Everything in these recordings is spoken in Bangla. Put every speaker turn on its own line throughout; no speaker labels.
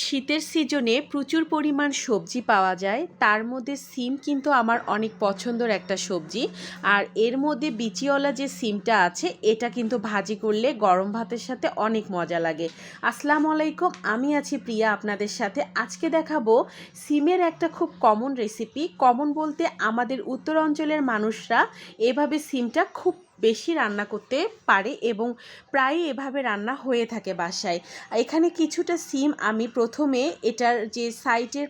শীতের সিজনে প্রচুর পরিমাণ সবজি পাওয়া যায়। তার মধ্যে সিম কিন্তু আমার অনেক পছন্দের একটা সবজি। আর এর মধ্যে বিচিওয়ালা যে সিমটা আছে, এটা কিন্তু ভাজি করলে গরম ভাতের সাথে অনেক মজা লাগে। আসসালামু আলাইকুম, আমি আছি প্রিয়া আপনাদের সাথে। আজকে দেখাবো সিমের একটা খুব কমন রেসিপি কমন বলতে আমাদের উত্তর অঞ্চলের মানুষরা এভাবে সিমটা খুব বেশি রান্না করতে পারে এবং প্রায় এভাবে রান্না হয়ে থাকে বাসায়। এখানে কিছুটা সিম আমি প্রথমে এটার যে সাইডের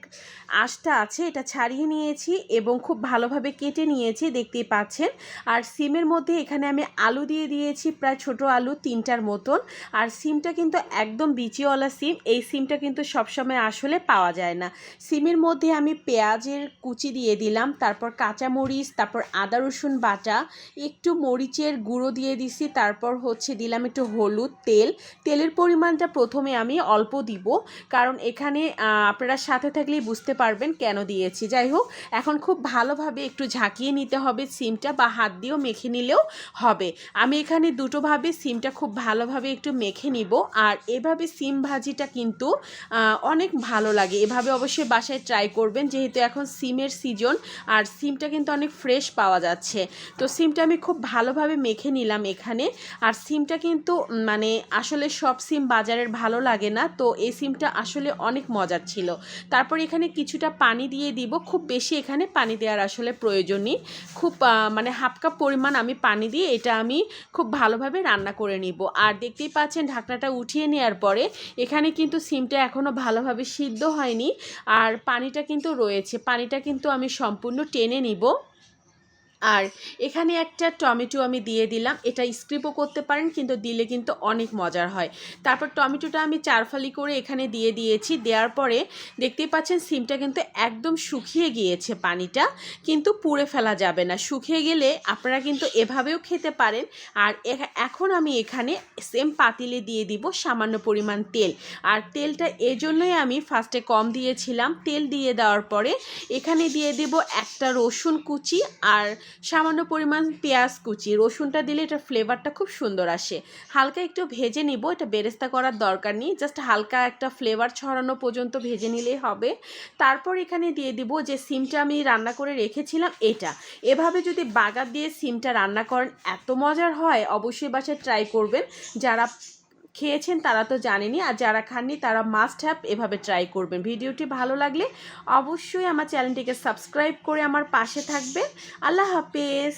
আঁশটা আছে এটা ছাড়িয়ে নিয়েছি এবং খুব ভালোভাবে কেটে নিয়েছি, দেখতেই পাচ্ছেন। আর সিমের মধ্যে এখানে আমি আলু দিয়ে দিয়েছি, প্রায় ছোট আলু তিনটার মতন। আর সিমটা কিন্তু একদম বিচিওয়ালা সিম, এই সিমটা কিন্তু সবসময় আসলে পাওয়া যায় না। সিমের মধ্যে আমি পেঁয়াজের কুচি দিয়ে দিলাম, তারপর কাঁচামরিচ, তারপর আদা রসুন বাটা, একটু মরিচের গুঁড়ো দিয়ে দিছি, তারপর হচ্ছে দিলাম একটু হলুদ তেল। তেলের পরিমাণটা প্রথমে আমি অল্প দিব, কারণ এখানে আপনারা সাথে থাকলেই বুঝতে পারবেন কেন দিয়েছি। যাই হোক, এখন খুব ভালোভাবে একটু ঝাঁকিয়ে নিতে হবে সিমটা বা হাত দিয়েও মেখে নিলেও হবে। আমি এখানে দুটোভাবে সিমটা খুব ভালোভাবে একটু মেখে নিব, আর এভাবে সিম ভাজিটা কিন্তু অনেক ভালো লাগে। এভাবে অবশ্যই বাসায় ট্রাই করবেন, যেহেতু এখন সিমের সিজন, আর সিমটা কিন্তু অনেক ফ্রেশ পাওয়া যাচ্ছে। তো সিমটা আমি খুব ভালোভাবে মেখে নিলাম এখানে। আর সিমটা কিন্তু মানে আসলে সব সিম বাজারের ভালো লাগে না, তো এই সিমটা আসলে অনেক মজার ছিল। তারপর এখানে কিছুটা পানি দিয়ে দিব, খুব বেশি এখানে পানি দেওয়ার আসলে প্রয়োজন নেই। খুব মানে হাফ কাপ পরিমাণ আমি পানি দিয়ে এটা আমি খুব ভালোভাবে রান্না করে নিব। আর দেখতেই পাচ্ছেন ঢাকনাটা উঠিয়ে নেওয়ার পরে, এখানে কিন্তু সিমটা এখনও ভালোভাবে সিদ্ধ হয়নি। আর পানিটা কিন্তু রয়েছে, পানিটা কিন্তু আমি সম্পূর্ণ টেনে নিব। আর এখানে একটা টমেটো আমি দিয়ে দিলাম। এটা স্ক্রিপও করতে পারেন, কিন্তু দিলে কিন্তু অনেক মজার হয়। তারপর টমেটোটা আমি চারফালি করে এখানে দিয়ে দিয়েছি। দেওয়ার পরে দেখতেই পাচ্ছেন সিমটা কিন্তু একদম শুকিয়ে গিয়েছে পানিটা, কিন্তু পুড়ে ফেলা যাবে না। শুকিয়ে গেলে আপনারা কিন্তু এভাবেও খেতে পারেন। আর এখ- এখন আমি এখানে সেম পাতিলে দিয়ে দিব সামান্য পরিমাণ তেল। আর তেলটা এজন্যই আমি ফার্স্টে কম দিয়েছিলাম। তেল দিয়ে দেওয়ার পরে এখানে দিয়ে দেব একটা রসুন কুচি আর সামান্য পরিমাণ পেঁয়াজ কুচি, রসুনটা দিলে এটা ফ্লেভারটা খুব সুন্দর আসে। হালকা একটু ভেজে নিব, এটা বেরেস্তা করার দরকার নেই জাস্ট হালকা একটা ফ্লেভার ছড়ানো পর্যন্ত ভেজে নিলেই হবে। তারপর এখানে দিয়ে দিব যে সিমটা আমি রান্না করে রেখেছিলাম এটা। এভাবে যদি বাগার দিয়ে সিমটা রান্না করেন, এত মজার হয়, অবশ্যই বাসায় ট্রাই করবেন। যারা খেয়েছেন তারা তো জানেনি, আর যারা খাননি তারা মাস্ট হ্যাভ এভাবে ট্রাই করবেন। ভিডিওটি ভালো লাগলে অবশ্যই আমার চ্যানেলটিকে সাবস্ক্রাইব করে আমার পাশে থাকবেন। আল্লাহ হাফেজ।